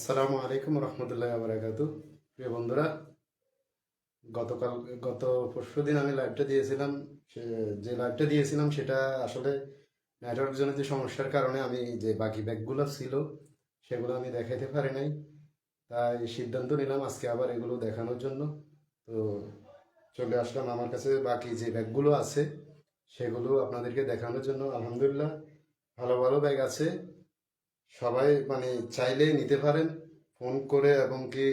আসসালামু আলাইকুম রহমতুল্লাহ বারাকাতু। প্রিয় বন্ধুরা, গতকাল, গত পরশু দিন আমি লাইভটা দিয়েছিলাম। সে, যে লাইভটা দিয়েছিলাম সেটা আসলে নেটওয়ার্ক জনিত সমস্যার কারণে আমি যে বাকি ব্যাগগুলো ছিল, সেগুলো আমি দেখাইতে পারি নাই। তাই সিদ্ধান্ত নিলাম আজকে আবার এগুলো দেখানোর জন্য। তো চলে আসলাম আমার কাছে বাকি যে ব্যাগগুলো আছে, সেগুলো আপনাদেরকে দেখানোর জন্য। আলহামদুলিল্লাহ, ভালো ভালো ব্যাগ আছে। সবাই মানে চাইলেই নিতে পারেন। ফোন করে এবং কি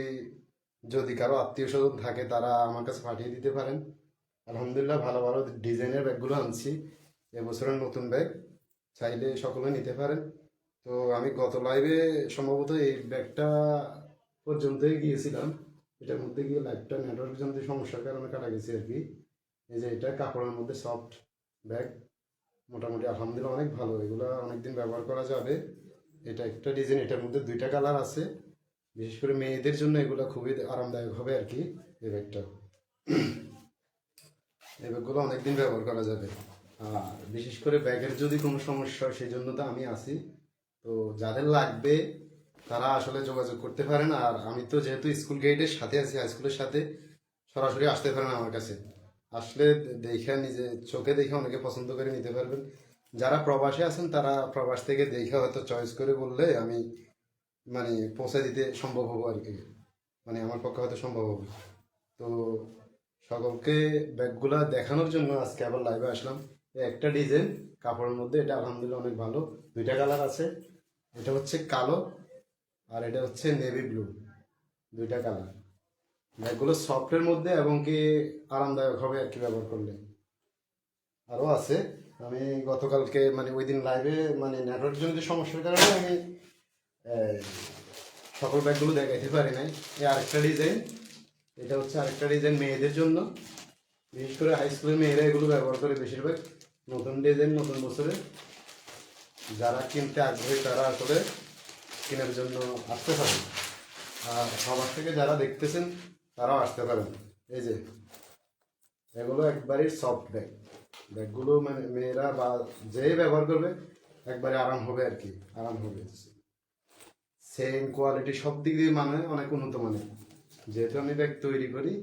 যদি কারও আত্মীয় স্বজন থাকে তারা আমার কাছে পাঠিয়ে দিতে পারেন। আলহামদুলিল্লাহ ভালো ভালো ডিজাইনের ব্যাগগুলো আনছি। এবছরের নতুন ব্যাগ, চাইলে সকলে নিতে পারেন। তো আমি গত লাইভে সম্ভবত এই ব্যাগটা পর্যন্তই গিয়েছিলাম। এটার মধ্যে গিয়ে লাইভটা নেটওয়ার্ক জনিত সমস্যার কারণে কাটা গেছে আর কি। এই যে এটা কাপড়ের মধ্যে সফট ব্যাগ মোটামুটি আলহামদুলিল্লাহ অনেক ভালো। এগুলো অনেকদিন ব্যবহার করা যাবে। এটা একটা ডিজাইন এটার মধ্যে দুইটা কালার আছে। বিশেষ করে মেয়েদের জন্য এগুলো খুবই আরামদায়ক হবে আর কি, এই ব্যাগটা। এই ব্যাগগুলো অনেকদিন ব্যবহার করা যাবে। আর বিশেষ করে ব্যাগের যদি কোনো সমস্যা হয় সেই জন্য তো আমি আছি। তো যাদের লাগবে, তারা আসলে যোগাযোগ করতে পারেন। আর আমি তো যেহেতু স্কুল গেটের সাথে আছি হাই স্কুলের সাথে, সরাসরি আসতে পারেন আমার কাছে। আসলে দেখে নিজে, চোখে দেখে অনেকে পছন্দ করে নিতে পারবেন। যারা প্রবাসে আছেন, তারা প্রবাস থেকে দেখে হয়তো চয়েস করে বললে আমি মানে পৌঁছে দিতে সম্ভব হব আর কি। মানে আমার পক্ষে হয়তো সম্ভব হবে। তো সকলকে ব্যাগগুলা দেখানোর জন্য আজকে আবার লাইভে আসলাম। একটা ডিজাইন, কাপড়ের মধ্যে, এটা আলহামদুলিল্লাহ অনেক ভালো। দুইটা কালার আছে। এটা হচ্ছে কালো আর এটা হচ্ছে নেভি ব্লু দুইটা কালার। ব্যাগগুলো সফটের মধ্যে এবং কি আরামদায়ক হবে আর কি ব্যবহার করলে। আরও আছে। আমি গতকালকে মানে ওই দিন লাইভে মানে নেটওয়ার্ক জনিত সমস্যার কারণে আমি সকল ব্যাগগুলো দেখাইতে পারি নাই। এই আরেকটা ডিজাইন এটা হচ্ছে আরেকটা ডিজাইন মেয়েদের জন্য। বিশেষ করে হাই স্কুলের মেয়েরা এগুলো ব্যবহার করে বেশিরভাগ। নতুন ডিজাইন নতুন বছরে। যারা কিনতে আগ্রহী, তারা আসলে কেনার জন্য আসতে পারেন আর সবার থেকে যারা দেখতেছেন, তারাও আসতে পারেন। এই যে, এগুলো একবারই সফট ব্যাগ ব্যাগগুলো মানে মেয়েরা বা যে ব্যবহার করবে, একবারে আরাম হবে আর কি, আরাম হবে। সেম কোয়ালিটি সব দিক দিয়ে মানে অনেক উন্নত মানের। যেহেতু আমি ব্যাগ তৈরি করি,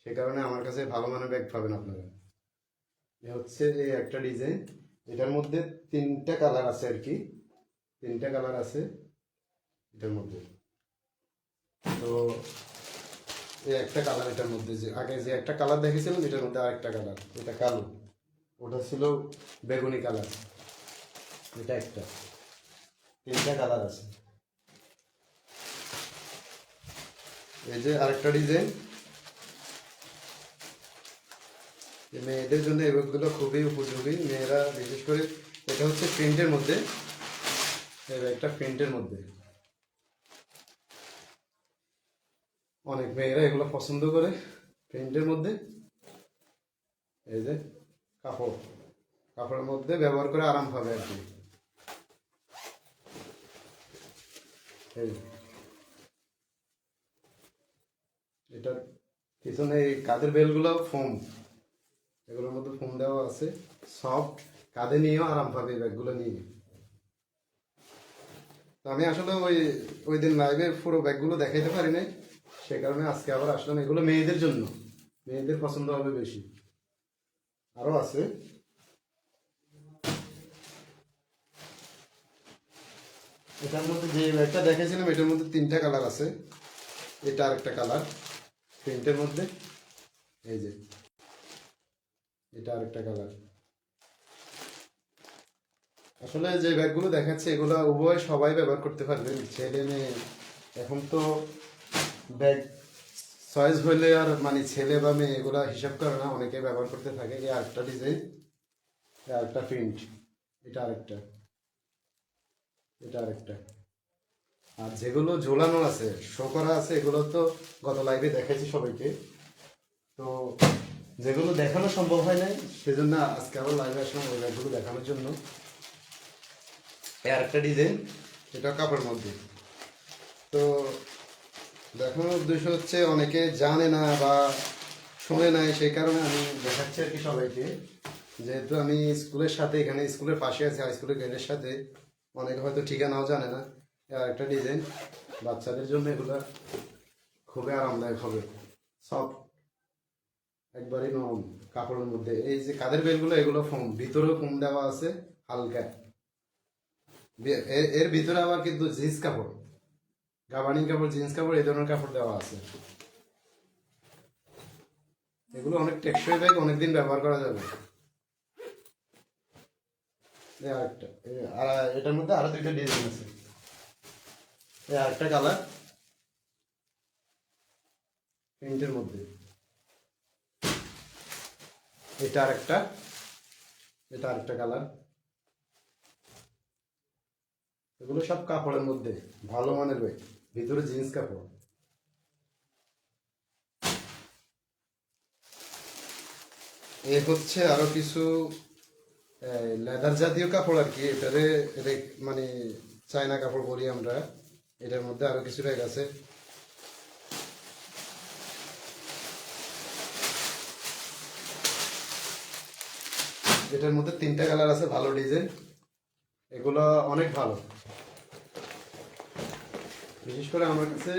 সে কারণে আমার কাছে ভালো মানের ব্যাগ পাবেন আপনারা। এ হচ্ছে এই একটা ডিজাইন এটার মধ্যে তিনটা কালার আছে আর কি। তিনটা কালার আছে এটার মধ্যে। তো এই একটা কালার এটার মধ্যে যে, আগে যে একটা কালার দেখেছিলাম এটার মধ্যে আরেকটা কালার এটা কালো। ওটা ছিল বেগুনি কালার। এটা একটা। তিনটা কালার আছে। এই যে আরেকটা ডিজাইন। মেয়েদের জন্য ব্যাগগুলো খুবই উপযোগী। মেয়েরা, বিশেষ করে এটা হচ্ছে প্রিন্টের মধ্যে। ব্যাগটা প্রিন্টের মধ্যে। অনেক মেয়েরা এগুলো পছন্দ করে প্রিন্টের মধ্যে। এই যে কাপড়। কাপড়ের মধ্যে ব্যবহার করে আরাম পাবে আর কি। এটার পিছনে এই কাঁধের বেলগুলো ফোম। এগুলোর মধ্যে ফোম দেওয়া আছে। সফট কাঁধে নিয়েও আরাম পাবে এই ব্যাগগুলো নিয়ে। আমি আসলে ওই ওই দিন লাইভে পুরো ব্যাগগুলো দেখাইতে পারি নাই। সে কারণে আজকে আবার আসলাম এগুলো মেয়েদের জন্য। মেয়েদের পছন্দ হবে বেশি। আরও আছে। এটার মধ্যে যে ব্যাগটা দেখেছিলাম এটার মধ্যে তিনটা কালার আছে। এটা আরেকটা কালার, প্রিন্টের মধ্যে। এই যে, এটা আরেকটা কালার। আসলে যে ব্যাগগুলো দেখাচ্ছে, এগুলো উভয় সবাই ব্যবহার করতে পারবেন ছেলে মেয়ে এখন তো ব্যাগ চয়েস হইলে আর মানে ছেলে বা মেয়ে এগুলা হিসাব করে না, অনেকে ব্যবহার করতে থাকে। এই আরেকটা ডিজাইন আরেকটা প্রিন্ট এটা আরেকটা এটা আরেকটা। আর যেগুলো ঝোলানো আছে শো করা আছে, এগুলো তো গত লাইভে দেখাইছি সবাইকে। তো যেগুলো দেখানো সম্ভব হয় নাই, সেজন্য আজকে আবার লাইভে আসলাম ওই ব্যাগগুলো দেখানোর জন্য। এই আরেকটা ডিজাইন এটা কাপড়ের মধ্যে। তো দেখানোর উদ্দেশ্য হচ্ছে অনেকে জানে না বা শোনে নাই, সেই কারণে আমি দেখাচ্ছি আর কি সবাইকে। যেহেতু আমি স্কুলের সাথে, এখানে স্কুলের পাশে আছি হাই স্কুলের গেটের সাথে, অনেকে হয়তো ঠিকানাও জানে না আর একটা ডিজাইন বাচ্চাদের জন্য এগুলো খুবই আরামদায়ক হবে। সব একবারই নরম কাপড়ের মধ্যে। এই যে কাদের বেলগুলো, এগুলো ফোম ভিতরেও ফোম দেওয়া আছে, হালকা। এর- এর ভিতরে আবার কিন্তু জিন্স কাপড়। গাবানি কাপড়, জিন্স কাপড়, এই ধরনের কাপড় দেওয়া আছে। এগুলো অনেক টেকসই ব্যাগ, অনেকদিন ব্যবহার করা যাবে। আর এটার মধ্যে আরও দুইটা ডিজাইন আছে। এই আরেকটা কালার প্রিন্টের মধ্যে। এটা আরেকটা এটা আরেকটা কালার এগুলো সব কাপড়ের মধ্যে, ভালো মানের ব্যাগ। ভিতরে জিন্স কাপড়। এ হচ্ছে আরও কিছু লেদার জাতীয় কাপড় আর কি। এটারে মানে চায়না কাপড় বলি আমরা। এটার মধ্যে আরও কিছু ব্যাগ আছে। এটার মধ্যে তিনটা কালার আছে, ভালো ডিজাইন। এগুলো অনেক ভালো। বিশেষ করে আমার কাছে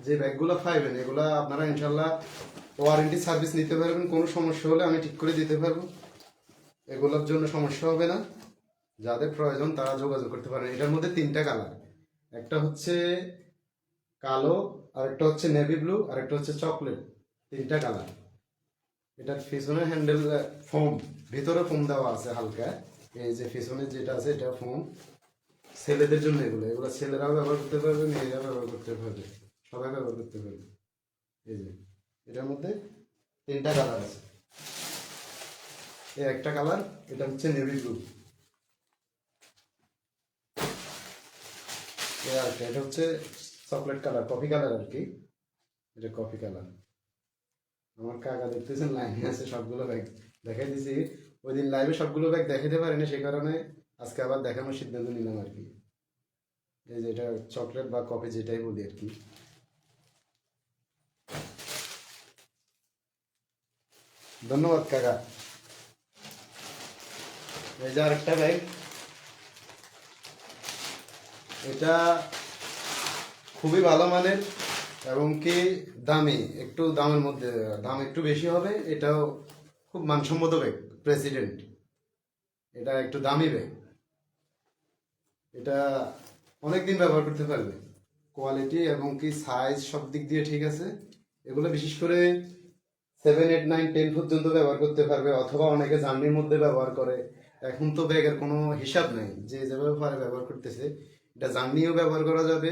যে ব্যাগগুলো পাইবেন, এগুলো আপনারা ইনশাল্লাহ ওয়ারেন্টি সার্ভিস নিতে পারবেন, কোনো সমস্যা হলে আমি ঠিক করে দিতে পারব। এগুলোর জন্য সমস্যা হবে না। যাদের প্রয়োজন তারা যোগাযোগ করতে পারেন। এটার মধ্যে তিনটা কালার একটা হচ্ছে কালো, আরেকটা হচ্ছে নেভি ব্লু আরেকটা হচ্ছে চকলেট তিনটা কালার এটার পিছনে হ্যান্ডেল ফোম ভিতরে ফোম দেওয়া আছে হালকা। এই যে পিছনে যেটা আছে, এটা ফোম ছেলেদের জন্য এগুলো। এগুলো ছেলেরাও ব্যবহার করতে পারবে, মেয়েরা ব্যবহার করতে পারবে। সবাই ব্যবহার করতে পারবে। এই যে, এটার মধ্যে তিনটা কালার আছে। এই একটা কালার এটা হচ্ছে নেভি ব্লু এটা হচ্ছে চকলেট কালার কফি কালার আর কি। এটা কফি কালার আমার কাকা দেখতেছেন লাইনে আছে সবগুলো ব্যাগ দেখাই দিছি। ওই দিন লাইভে সবগুলো ব্যাগ দেখাতে পারেনি সেই কারণে আজকে আবার দেখানোর সিদ্ধান্ত নিলাম আর কি। এই যে এটা চকলেট বা কফি যেটাই বলি আর কি। ধন্যবাদ কাকা। এই যে আরেকটা ব্যাগ এটা খুবই ভালো মানের এবং কি দামি, একটু দামের মধ্যে, দাম একটু বেশি হবে, এটাও খুব মানসম্মত ব্যাগ প্রেসিডেন্ট এটা একটু দামি ব্যাগ এটা অনেক দিন ব্যবহার করতে পারবে। কোয়ালিটি এবং কি সাইজ সব দিক দিয়ে ঠিক আছে। এগুলো বিশেষ করে সেভেন এইট নাইন টেন পর্যন্ত ব্যবহার করতে পারবে অথবা অনেকে জার্নির মধ্যে ব্যবহার করে। এখন তো ব্যাগের কোনো হিসাব নেই। যে যেভাবে পারে ব্যবহার করতেছে, এটা জার্নিও ব্যবহার করা যাবে,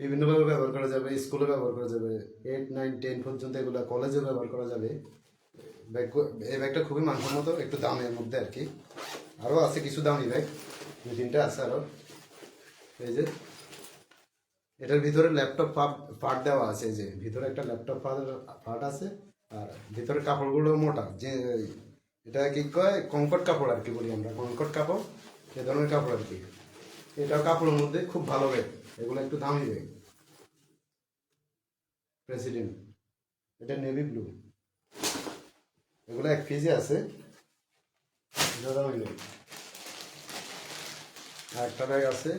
বিভিন্নভাবে ব্যবহার করা যাবে স্কুলে ব্যবহার করা যাবে। এইট নাইন টেন পর্যন্ত এগুলো কলেজে ব্যবহার করা যাবে। ব্যাগ এই ব্যাগটা খুবই মানসম্মত, একটু দামের মধ্যে আর কি। আরও আছে কিছু দামি ব্যাগ দুই, তিনটা আছে আরও এই যে, এটার ভিতরে ল্যাপটপ পার্ট দেওয়া আছে যে, ভিতরে একটা ল্যাপটপ পার্ট আছে, আর ভিতরে কাপড়গুলো মোটা, যে, এটা কি কয় কঙ্কট কাপড় আর কি বলি আমরা কঙ্কট কাপড়, এ ধরনের কাপড় আর কি। এটা কাপড়ের মধ্যে খুব ভালো ব্যাগ এগুলো একটু দামি ব্যাগ প্রেসিডেন্ট এটা নেভি ব্লু এগুলো এক কেজি আছে আর একটা ব্যাগ আছে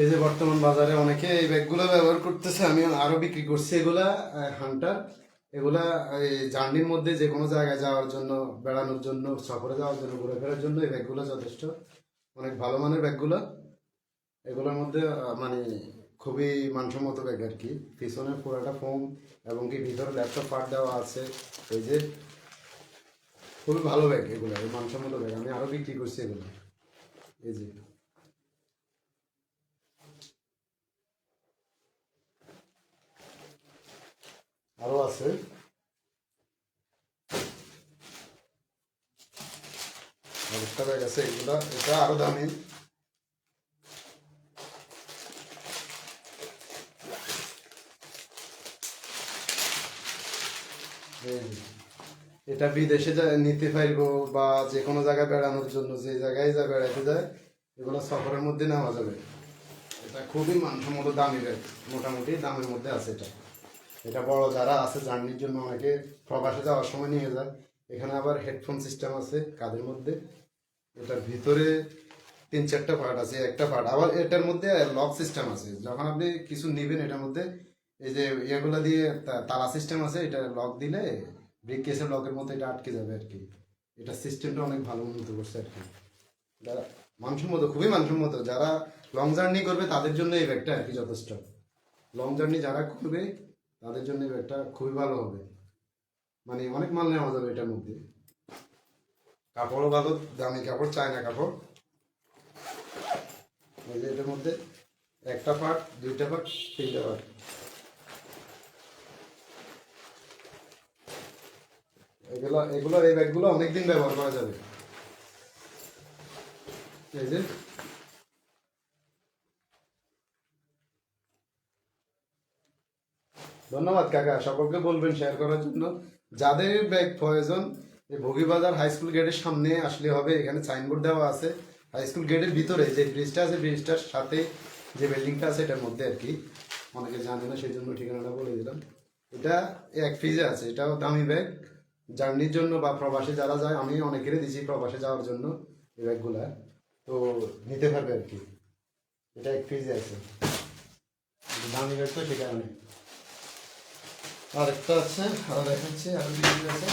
এই যে বর্তমান বাজারে অনেকে এই ব্যাগগুলো ব্যবহার করতেছে, আমি আরও বিক্রি করছি এগুলা হান্টার। এগুলা, এই জার্নির মধ্যে যে কোনো জায়গায় যাওয়ার জন্য, বেড়ানোর জন্য, সফরে যাওয়ার জন্য ঘুরে ফেরার জন্য এই ব্যাগগুলো যথেষ্ট। অনেক ভালো মানের ব্যাগগুলো। এগুলোর মধ্যে মানে খুবই মানসম্মত ব্যাগ আর কি। পিছনে পুরোটা ফোম এবং কি ভিতরে ল্যাপটপ পার্ট দেওয়া আছে। এই যে খুবই ভালো ব্যাগ এগুলো মানসম্মত ব্যাগ। আমি আরও বিক্রি করছি এগুলো। এই যে আরও আছে। এগুলা, এটা আরও দামি। এটা বিদেশে নিতে পারব বা যে কোনো জায়গায় বেড়ানোর জন্য, যে জায়গায় যা বেড়াতে যায়, এগুলো সফরের মধ্যে নেওয়া যাবে। এটা খুবই মানসম্মত দামি মোটামুটি দামের মধ্যে আছে এটা। এটা বড় যারা আছে জার্নির জন্য অনেকে প্রবাসে যাওয়ার সময় নিয়ে যায়। এখানে আবার হেডফোন সিস্টেম আছে কাদের মধ্যে। এটার ভিতরে তিন চারটা পার্ট আছে, একটা পার্ট। আবার এটার মধ্যে লক সিস্টেম আছে। যখন আপনি কিছু নেবেন এটার মধ্যে, এই যে ইয়েগুলো দিয়ে তালা সিস্টেম আছে, এটা লক দিলে ব্রেক কেসের লকের মধ্যে এটা আটকে যাবে আর কি। এটা সিস্টেমটা অনেক ভালো উন্নত করছে আর কি। এটা মানসম্মত খুবই মানসম্মত যারা লং জার্নি করবে, তাদের জন্য এই ব্যাগটা আর কি যথেষ্ট। লং জার্নি যারা করবে তাদের জন্য ব্যাগটা খুবই ভালো হবে। মানে অনেক মাল নেওয়া যাবে এটার মধ্যে। কাপড়ও ভালো, দামি কাপড়, চায়না কাপড়। এই যে এটার মধ্যে একটা পার্ট, দুইটা পার্ট, তিনটা পার্ট। এগুলো এগুলো এই ব্যাগগুলো অনেকদিন ব্যবহার করা যাবে। এই যে ধন্যবাদ কাকা, সকলকে বলবেন শেয়ার করার জন্য। যাদের ব্যাগ প্রয়োজন, এই ভোগীবাজার হাই স্কুল গেটের সামনে আসলে হবে, এখানে সাইনবোর্ড দেওয়া আছে। হাই স্কুল গেটের ভিতরে যে ব্রিজটা আছে ব্রিজটার সাথে যে বিল্ডিংটা আছে, এটার মধ্যে আর কি। অনেকে জানে না সেই জন্য ঠিকানাটা বলে দিলাম। এটা এক ফিজে আছে, এটাও দামি ব্যাগ জার্নির জন্য বা প্রবাসে যারা যায়, আমি অনেকেরই দিছি প্রবাসে যাওয়ার জন্য এই ব্যাগগুলা তো নিতে পারবে আর কি। এটা এক ফিজে আছে। দামি ব্যাগ তো সে আর একটা আছে, আরও দেখাচ্ছি, আরও কিছু আছে।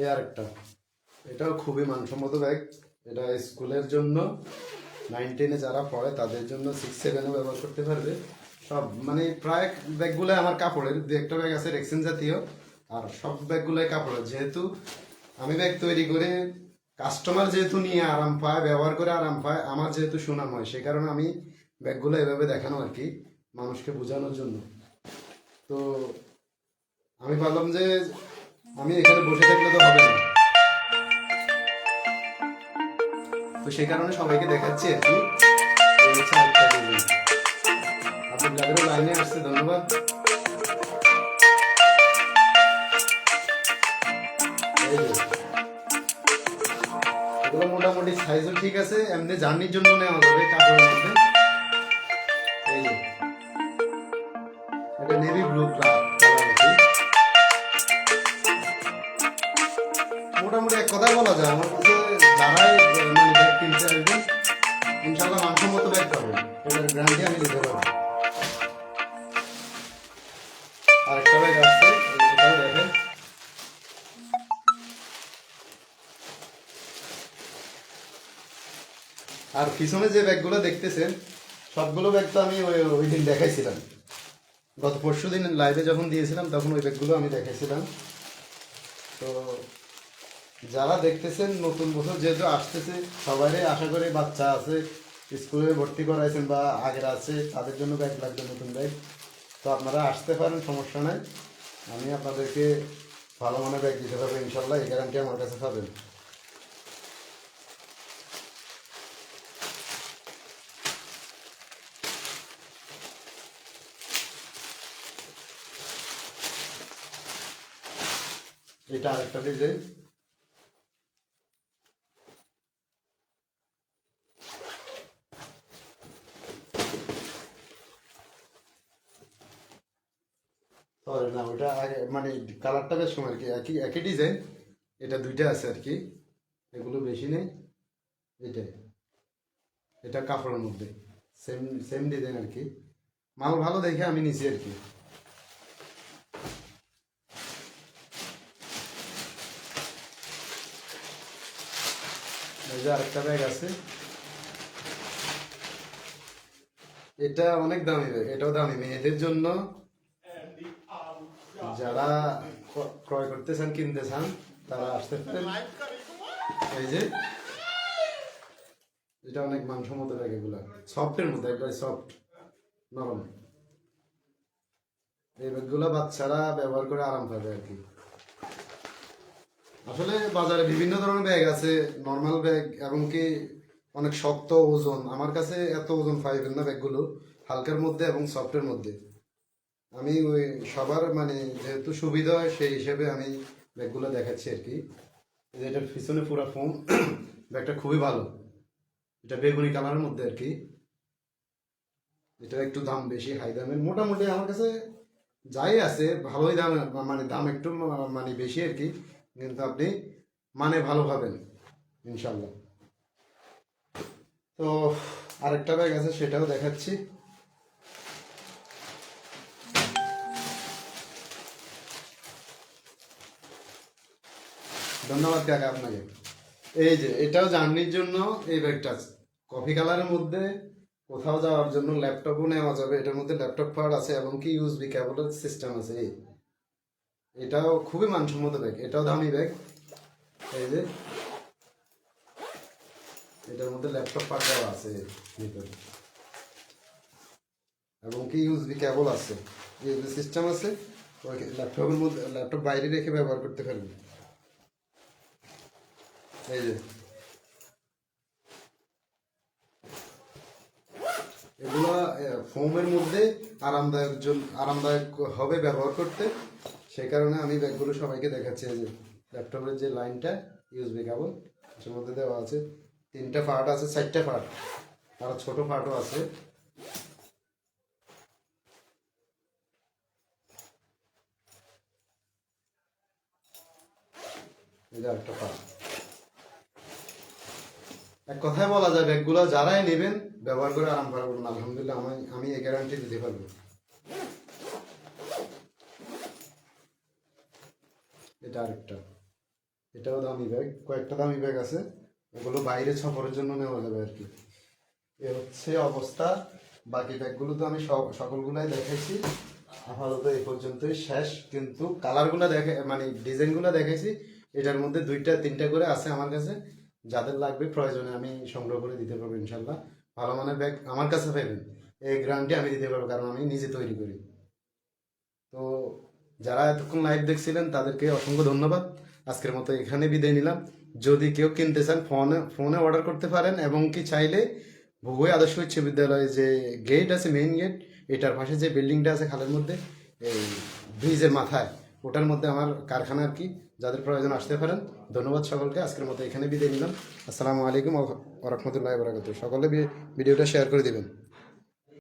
এই আরেকটা। এটাও খুবই মানসম্মত ব্যাগ এটা স্কুলের জন্য। নাইন টেনে যারা পড়ে, তাদের জন্য সিক্স সেভেনও ব্যবহার করতে পারবে। সব মানে প্রায় ব্যাগগুলো আমার কাপড়ের। দু একটা ব্যাগ আছে রেক্সিন জাতীয়। আর সব ব্যাগগুলোই কাপড়ের। যেহেতু আমি ব্যাগ তৈরি করে কাস্টমার যেহেতু নিয়ে আরাম পায়, ব্যবহার করে আরাম পায়, আমার যেহেতু সুনাম হয় সেই কারণে আমি ব্যাগগুলো এভাবে দেখানো আর কি মানুষকে বোঝানোর জন্য। তো আমি ভাবলাম যে আমি এখানে বসে থাকলে তো হবে না। তো সেই কারণে সবাইকে দেখাচ্ছি আর কি। আব্দুল কাদেরও লাইনে আসছে, ধন্যবাদ। মোটামুটি সাইজও ঠিক আছে, এমনি জার্নির জন্য নেওয়া যাবে, কাপড়ের মধ্যে। এই যে। এটা নেভি ব্লু মোটামুটি এক কথাই বলা যায়, আমার কাছে যারাই মানে ব্যাগ কিনতে ইনশাল্লাহ ব্যাগ আমি দিতে পারব। পিছনে যে ব্যাগগুলো দেখতেছেন, সবগুলো ব্যাগ তো আমি ওই দিন দেখাইছিলাম। গত পরশু দিন লাইভে যখন দিয়েছিলাম, তখন ওই ব্যাগগুলো আমি দেখাইছিলাম। তো যারা দেখতেছেন, নতুন বছর যেহেতু আসতেছে সবারই আশা করি বাচ্চা আছে, স্কুলে ভর্তি করাইছেন বা আগের আছে, তাদের জন্য ব্যাগ লাগবে নতুন ব্যাগ তো আপনারা আসতে পারেন, সমস্যা নাই। আমি আপনাদেরকে ভালো মানের ব্যাগ দিতে পারব, ইনশাল্লাহ, এই গ্যারান্টি আমার কাছে পাবেন। এটা আরেকটা ডিজাইন সরি না ওটা মানে কালারটা বেশ সময় আর কি, একই একই ডিজাইন এটা দুইটা আছে আর কি, এগুলো বেশি নেই এটাই এটা কাপড়ের মধ্যে সেম সেম ডিজাইন আর কি। মাল ভালো দেখে আমি নিছি আর কি। এই যে আরেকটা ব্যাগ আছে। এটা অনেক দামি ব্যাগ এটাও দামি। মেয়েদের জন্য যারা ক্রয় করতে চান, কিনতে চান, তারা আসতে পারেন। এই যে, এটা অনেক মানসম্মত ব্যাগ এগুলা। সফটের মধ্যে, একবার সফট নরম। এই ব্যাগগুলো বাচ্চারা ব্যবহার করে আরাম পাবে আর কি। আসলে বাজারে বিভিন্ন ধরনের ব্যাগ আছে নর্মাল ব্যাগ এবং কি অনেক শক্ত ওজন। আমার কাছে এত ওজন পাইবেন না ব্যাগগুলো, হালকার মধ্যে এবং সফটের মধ্যে। আমি ওই সবার মানে যেহেতু সুবিধা হয় সেই হিসেবে আমি ব্যাগগুলো দেখাচ্ছি আর কি। এটার পিছনে পুরো ফোম ব্যাগটা খুবই ভালো। এটা বেগুনি কালারের মধ্যে আর কি। এটা একটু দাম বেশি হাই দামের। মোটামুটি আমার কাছে যাই আছে, ভালোই দাম মানে দাম একটু মানে বেশি আর কি। কিন্তু আপনি মানে ভালো পাবেন ইনশাল্লাহ তো আরেকটা ব্যাগ আছে, সেটাও দেখাচ্ছি। ধন্যবাদ কাকা আপনাকে। এই যে, এটাও জার্নির জন্য এই ব্যাগটা আছে। কফি কালারের মধ্যে কোথাও যাওয়ার জন্য ল্যাপটপও নেওয়া যাবে। এটার মধ্যে ল্যাপটপ পাওয়ার আছে এবং কি ইউএসবি কেবলের সিস্টেম আছে, এই। এটাও খুবই মানসম্মত ব্যাগ এটাও দামি ব্যাগ এই যে এটার মধ্যে ল্যাপটপ পাওয়ার দেওয়া আছে ভিতরে। এবং কি ইউএসবি কেবল আছে ইউএসবি সিস্টেম আছে ল্যাপটপের মধ্যে ল্যাপটপ বাইরে রেখে ব্যবহার করতে পারবেন। এই যে এগুলো ফোমের মধ্যে আরামদায়ক আরামদায়ক হবে ব্যবহার করতে। সেই কারণে আমি ব্যাগগুলো সবাইকে দেখাচ্ছি যে ল্যাপটপের যে লাইনটা ইউএসবি কেবল সের মধ্যে দেওয়া আছে। তিনটা পার্ট আছে, চারটা পার্ট আর ছোট পার্টও আছে। এটা পার্ট এক কথায় বলা যায়, ব্যাগগুলো যারাই নেবেন, ব্যবহার করে আরাম পারবেন আলহামদুলিল্লাহ, আমি আমি এই গ্যারান্টি দিতে পারব। এটা আরেকটা এটাও দামি ব্যাগ, কয়েকটা দামি ব্যাগ আছে এগুলো বাইরে সফরের জন্য নেওয়া যাবে আর কি। এ হচ্ছে অবস্থা, বাকি ব্যাগগুলো তো আমি সকলগুলাই দেখাইছি আপাতত এই পর্যন্তই শেষ, কিন্তু কালারগুলো দেখে মানে ডিজাইনগুলো দেখেছি। এটার মধ্যে দুইটা, তিনটা করে আছে আমার কাছে। যাদের লাগবে প্রয়োজনে আমি সংগ্রহ করে দিতে পারব ইনশাল্লাহ। ভালো মানের ব্যাগ আমার কাছে পাইবেন এই গ্যারান্টি আমি দিতে পারব, কারণ আমি নিজে তৈরি করি। তো যারা এতক্ষণ লাইভ দেখছিলেন, তাদেরকে অসংখ্য ধন্যবাদ। আজকের মতো এখানে বিদায় নিলাম। যদি কেউ কিনতে চান ফোনে ফোনে অর্ডার করতে পারেন, এবং কি চাইলে ভুগোই আদর্শ উচ্চ বিদ্যালয়ে যে গেট আছে মেইন গেট এটার পাশে যে বিল্ডিংটা আছে, খালের মধ্যে, এই ব্রিজের মাথায়, ওটার মধ্যে আমার কারখানা আর কি, যাদের প্রয়োজন আসতে পারেন। ধন্যবাদ সকলকে। আজকের মতো এখানে বিদায় নিলাম। আসসালামু আলাইকুম ওরহমতুল্লাহ বরাকাত সকলে ভিডিওটা শেয়ার করে দিবেন।